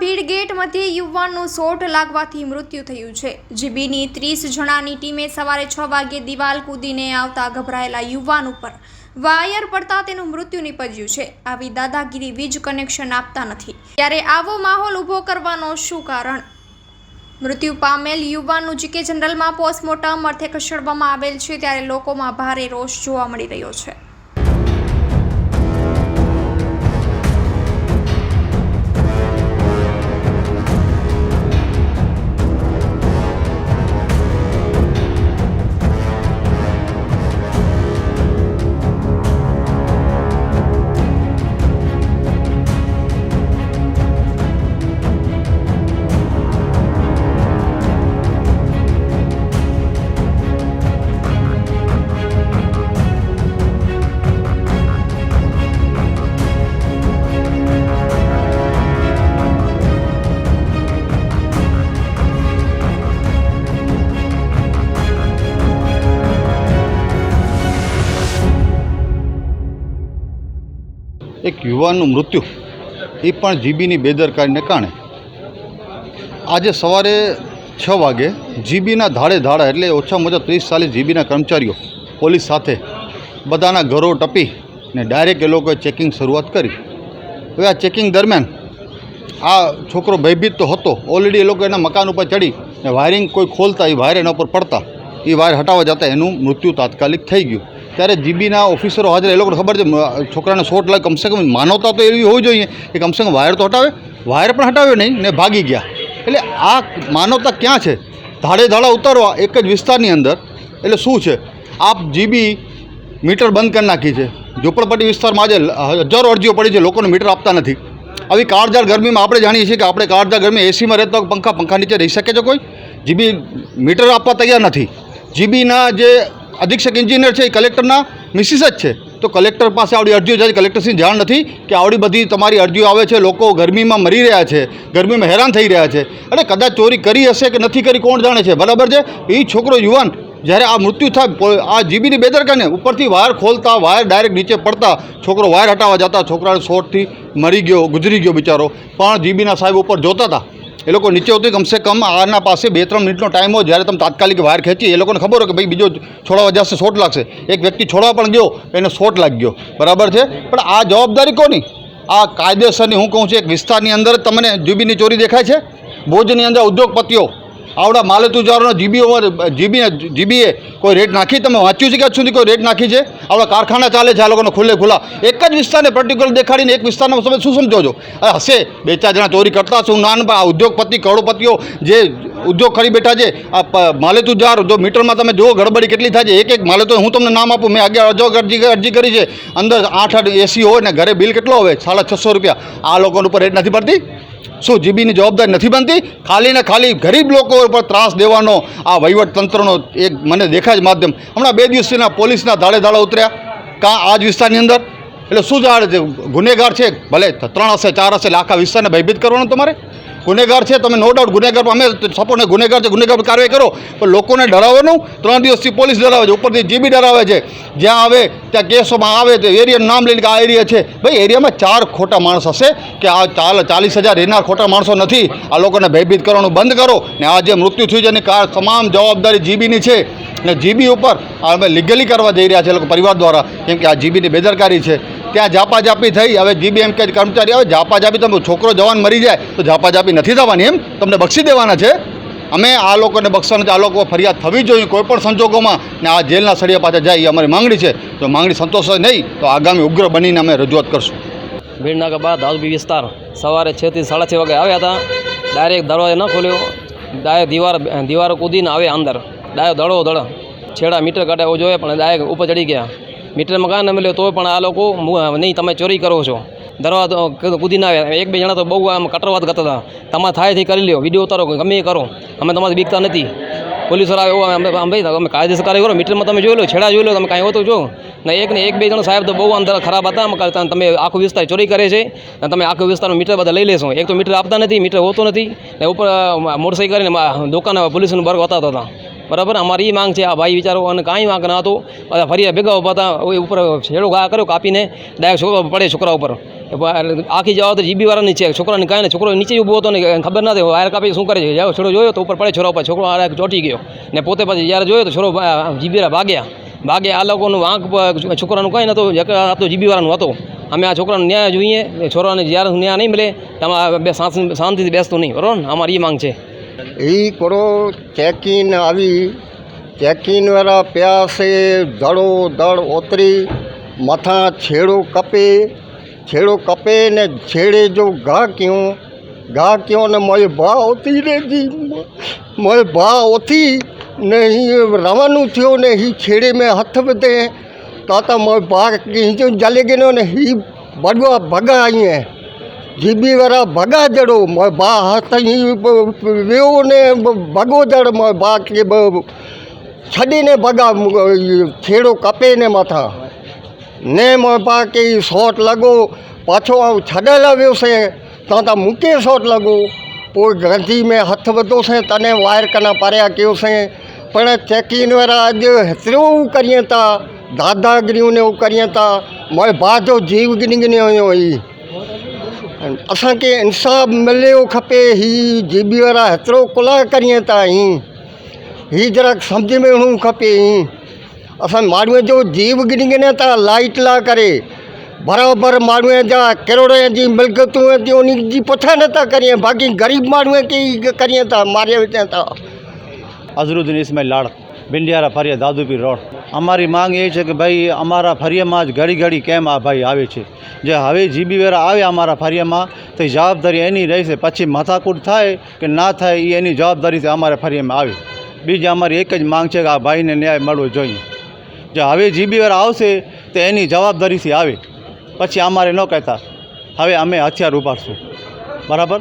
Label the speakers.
Speaker 1: ભીડ ગેટ મધ્યે યુવાનનું શોટ લાગવાથી મૃત્યુ થયું છે. જીબીની ત્રીસ જણાની ટીમે સવારે છ વાગ્યે દિવાલ કૂદીને આવતા ગભરાયેલા યુવાન ઉપર વાયર પડતા તેનું મૃત્યુ નિપજ્યું છે. આવી દાદાગીરી વીજ કનેક્શન આપતા નથી. ત્યારે આવો માહોલ ઊભો કરવાનો શું કારણ? મૃત્યુ પામેલ યુવાનનું જીકે જનરલમાં પોસ્ટમોર્ટમ અર્થે ખસેડવામાં આવેલ છે. ત્યારે લોકોમાં ભારે રોષ જોવા મળી રહ્યો છે.
Speaker 2: એક યુવાનનું મૃત્યુ. એ પણ જીબીની બેદરકારીને કારણે. આજે સવારે છ વાગે જીબીના ધાડે ધાડા એટલે ઓછામાં ઓછા ત્રીસ ચાલીસ જીબીના કર્મચારીઓ પોલીસ સાથે બધાના ઘરો ટપી ને ડાયરેક્ટ એ લોકોએ ચેકિંગ શરૂઆત કરી. હવે આ ચેકિંગ દરમિયાન આ છોકરો ભયભીત તો હતો. ઓલરેડી એ લોકો એના મકાન ઉપર ચડી ને વાયરિંગ કોઈ ખોલતા એ વાયર એના ઉપર પડતા. એ વાયર હટાવવા જતાં એનું મૃત્યુ તાત્કાલિક થઈ ગયું. ત્યારે જીબીના ઓફિસરો હાજર, એ લોકોને ખબર છે છોકરાને શોટ લાગે કમસે કમ માનવતા તો એવી હોવી જોઈએ કે કમસે કમ વાયર તો હટાવે, વાયર પણ હટાવ્યો નહીં ને ભાગી ગયા. એટલે આ માનવતા ક્યાં છે? ધાડે ધાડા ઉતારવા એક જ વિસ્તારની અંદર. એટલે શું છે? આપ જીબી મીટર બંધ કરી નાખી છે. ઝોપડપટ્ટી વિસ્તારમાં આજે હજારો અરજીઓ પડી છે, લોકોને મીટર આપતા નથી. આવી કાળજાળ ગરમીમાં આપણે જાણીએ છીએ કે આપણે કાળજાળ ગરમી એસીમાં રહેતા પંખા પંખા નીચે રહી શકે છે કોઈ? જીબી મીટર આપવા તૈયાર નથી. જીબીના જે અધિક્ષક એન્જિનિયર છે, એ કલેક્ટરના મિસિસ જ છે. તો કલેક્ટર પાસે આવડી અરજીઓ જાય કલેક્ટરશ્રીને જાણ નથી કે આવડી બધી તમારી અરજીઓ આવે છે, લોકો ગરમીમાં મરી રહ્યા છે, ગરમીમાં હેરાન થઈ રહ્યા છે. અને કદાચ ચોરી કરી હશે કે નથી કરી, કોણ જાણે છે? બરાબર છે? એ છોકરો યુવાન, જ્યારે આ મૃત્યુ થાય આ જીબીની બેદરકાને ઉપરથી વાયર ખોલતા, વાયર ડાયરેક્ટ નીચે પડતા, છોકરો વાયર હટાવવા જતા, છોકરાને શોર્ટથી મરી ગયો, ગુજરી ગયો બિચારો. પણ જીબીના સાહેબ ઉપર જોતા હતા. એ લોકો નીચે ઉતરી કમસે કમ આના પાસે બે, ત્રણ મિનિટનો ટાઈમ હોય જ્યારે તમે તાત્કાલિક વાયર ખેંચી, એ લોકોને ખબર હોય કે ભાઈ બીજો છોડવા જશે શોટ લાગશે. એક વ્યક્તિ છોડવા પણ ગયો, એને શોટ લાગી ગયો. બરાબર છે? પણ આ જવાબદારી કોની? આ કાયદેસરની, હું કહું છું, એક વિસ્તારની અંદર તમને જુબીની ચોરી દેખાય છે? ભુજની અંદર ઉદ્યોગપતિઓ આવડા માલે તુજારોના જીબીઓ જીબી, જીબીએ કોઈ રેટ નાખી? તમે વાંચ્યું છે કે સુધી કોઈ રેટ નાખી છે? આવડા કારખાના ચાલે છે, આ લોકોને ખુલ્લે ખુલ્લા. એક જ વિસ્તારને પર્ટિક્યુલર દેખાડીને એક વિસ્તારમાં તમે શું સમજો છો હશે. બે ચાર જણા ચોરી કરતા હશે, હું આ ઉદ્યોગપતિ, કરોડપતિઓ જે ઉદ્યોગ કરી બેઠા છે, આ માલેતુજાર, જો મીટરમાં તમે જુઓ, ગડબડી કેટલી થાય છે. એક એક માલતો હું તમને નામ આપું, મેં આગળ અજો અરજી અરજી કરી છે. અંદર આઠ આઠ એસી હોય ને ઘરે બિલ કેટલો હોય સાડા છસો રૂપિયા. આ લોકોની ઉપર રેટ નથી પડતી? શું જીબીની જવાબદારી નથી બનતી? ખાલી ને ખાલી ગરીબ લોકો ઉપર ત્રાસ દેવાનો આ વહીવટ તંત્રનો એક મને દેખાય માધ્યમ. હમણાં બે દિવસના પોલીસના ધાડે ધાડા ઉતર્યા. કાં આ જ વિસ્તારની અંદર? એટલે શું જાણે ગુનેગાર છે? ભલે ત્રણ હશે, ચાર હશે, એટલે આખા વિસ્તારને ભયભીત કરવાનો તમારે? ગુનેગાર છે, તમે નો ડાઉટ ગુનેગાર, અમે સપોર્ટ ગુનેગાર છે, ગુનેગાર કાર્યવાહી કરો. પણ લોકોને ડરાવવાનું ત્રણ દિવસથી પોલીસ ડરાવે છે, ઉપરથી જીબી ડરાવે છે. જ્યાં આવે, ત્યાં કેસોમાં આવે, તો એરિયાનું નામ લઈને કે આ એરિયા છે. ભાઈ, એરિયામાં ચાર ખોટા માણસ હશે કે આ ચાલ ચાલીસ હજાર રહેનાર ખોટા માણસો નથી. આ લોકોને ભયભીત કરવાનું બંધ કરો. ને આ જે મૃત્યુ થયું છે એની કાર તમામ જવાબદારી જીબીની છે. ને જીબી ઉપર અમે લીગલી કરવા જઈ રહ્યા છે લોકો પરિવાર દ્વારા. કેમ કે આ જીબીની બેદરકારી છે. ત્યાં ઝાપાઝાપી થઈ. હવે જીબી કે કર્મચારી આવે, ઝાપાઝાપી તમે છોકરો જવાન મરી જાય, તો ઝાપાઝાપી નથી થવાની એમ? તમને બક્ષી દેવાના છે? અમે આ લોકોને બક્ષવાના આ લોકો ફરિયાદ થવી જોઈએ કોઈ પણ સંજોગોમાં. ને આ જેલના સળિયા પાછા જાય, એ અમારી માંગણી છે. જો માંગણી સંતોષ નહીં, તો આગામી ઉગ્ર બનીને અમે રજૂઆત કરશું.
Speaker 3: ભીડનાકા બાદ દાઉદબી વિસ્તાર સવારે છથી સાડા છ વાગે આવ્યા હતા. ડાયરેક્ટ દરવાજો ન ખોલ્યો. ડાયરેક્ટ દીવાર, દીવારો કૂદીને આવે અંદર. ડાયો દડો દડો. છેડા મીટર કાઢ્યા જોઈએ, પણ ડાયરેક્ટ ઉપર ચડી ગયા. મીટરમાં મકાન ન મળ્યો તો પણ આ લોકો નહીં, તમે ચોરી કરો છો. દરવાજો કૂદી ના આવ્યા એક બે જણા તો બહુ આમ કટરવાદ કરતા હતા. તમારે થાયથી કરી લ્યો. વીડિયો ઉતારો, ગમે એ કરો. અમે તમારી બીકતા નથી. પોલીસવાળા એવું અમે આમ ભાઈ, અમે કાયદેસર કાર્ય કરો. મીટરમાં તમે જોઈ લો, છેડા જોઈ લો, તમે કાંઈ હોતું જો. ને એક ને એક બે જણ સાહેબ તો બહુ અંદર ખરાબ હતા. આમ કરતા, તમે આખો વિસ્તાર ચોરી કરે છે. અને તમે આખો વિસ્તારનું મીટર બધા લઈ લેશો. એક તો મીટર આપતા નથી, મીટર હોતો નથી. ને ઉપર મોટરસાઇકલ કરીને દુકાન, પોલીસનું બર્ગ બતાવતા હતા. બરાબર? અમારી માંગ છે, આ ભાઈ વિચારો, અને કાંઈ માંગ ના હતો. ફરી ભેગા ઊભા હતા ઉપર છેડો ઘા કર્યો, કાપીને ડાયરેક્ટ છોકરા પડે છોકરા ઉપર. આખી જવા તો જીબી વાળાની છે. છોકરાને કાંઈ ને છોકરો નીચે ઊભો હતો ને ખબર ના થઈ વાયર કાપી શું કરે છે? છોકરો જોયો તો ઉપર પડે છોરા ઉપર. છોકરો આ ચોટી ગયો. ને પોતે પછી જ્યારે જોયો તો છોરો જીબી વાળા ભાગ્યા. ભાગે આ લોકોનું વાંક છોકરાનું કાંઈ નહોતું આ તો જીબી વાળાનું હતો. અમે આ છોકરાનો ન્યાય જોઈએ. છોરાને જ્યારે ન્યાય નહીં મળે તમારે બે શાંતિ- શાંતિથી બેસતું નહીં. બરાબર અમારી એ માંગ છે.
Speaker 4: એ કરો ચેકિંગ આવી, ચેકિન વાળા પ્યાસે દડો દળ ઓતરી, મથાં છેડો કપે છેડો કપે ને છેડે જો ઘા ક્યું ઘા ક્યો ને મય ભા ઓતી રે જી મય ભા ઓતી ને રવાનું થયો ને હી છેડે મેં હથ બધે, તો મય ભા કી જલે ગયો ને હી બડવા ભગા અહીંયા જીબી વરા ભગાજડો બા હાથી વેઓને ભગોદડમાં બા કે છડીને ભગા છેડો કપે ને માથા. ને બા કે શોટ લગો, પાછો આવ છડે લાવ્યો છે તો તા મૂકે શોટ લગો. પોઈ ગ્રંથિ મેં હથ વધો છે, તને વાયર કના પાર્યા કયો છે. પણ ચેકીન વરા આજે હેતરો કરીએ તા, દાદાગીરીઓને એવું કરીએ તા મોય બાજો જીવ ગીની ગીની હોય اسان کي انصاف مليو کپي هيءَ جي بي وارا هيترو ڪلا ڪري تائين هيءَ ذرا سمجهه ۾ هئڻ کپي. اسان ماڻهوءَ جو جيو گني گني ٿا لائيٽ لا ڪري برابر ماڻهوءَ جا ڪروڙن جي ملڪتون ان جي پٺيان نٿا ڪريون باقي غريب ماڻهوءَ کي ئي ڪري ٿا ماري وجهن ٿا.
Speaker 5: ازردين اسمائل لاڙ બિંડિયારા ફરિયા દાદુપીર રોડ. અમારી માંગ એ છે કે ભાઈ અમારા ફરિયામાં જ ઘડી ઘડી કેમ આ ભાઈ આવે છે. જે હવે જીબી વેરા આવે અમારા ફરિયામાં, તો જવાબદારી એની રહેશે. પછી માથાકૂટ થાય કે ના થાય, એ એની જવાબદારીથી અમારા ફરિયામાં આવે. બીજી અમારી એક જ માંગ છે કે આ ભાઈને ન્યાય મળવો જોઈએ. જે હવે જીબી વેરા આવશે, તો એની જવાબદારીથી આવે. પછી અમારે ન કહેતા. હવે અમે હથિયાર ઉપાડશું. બરાબર?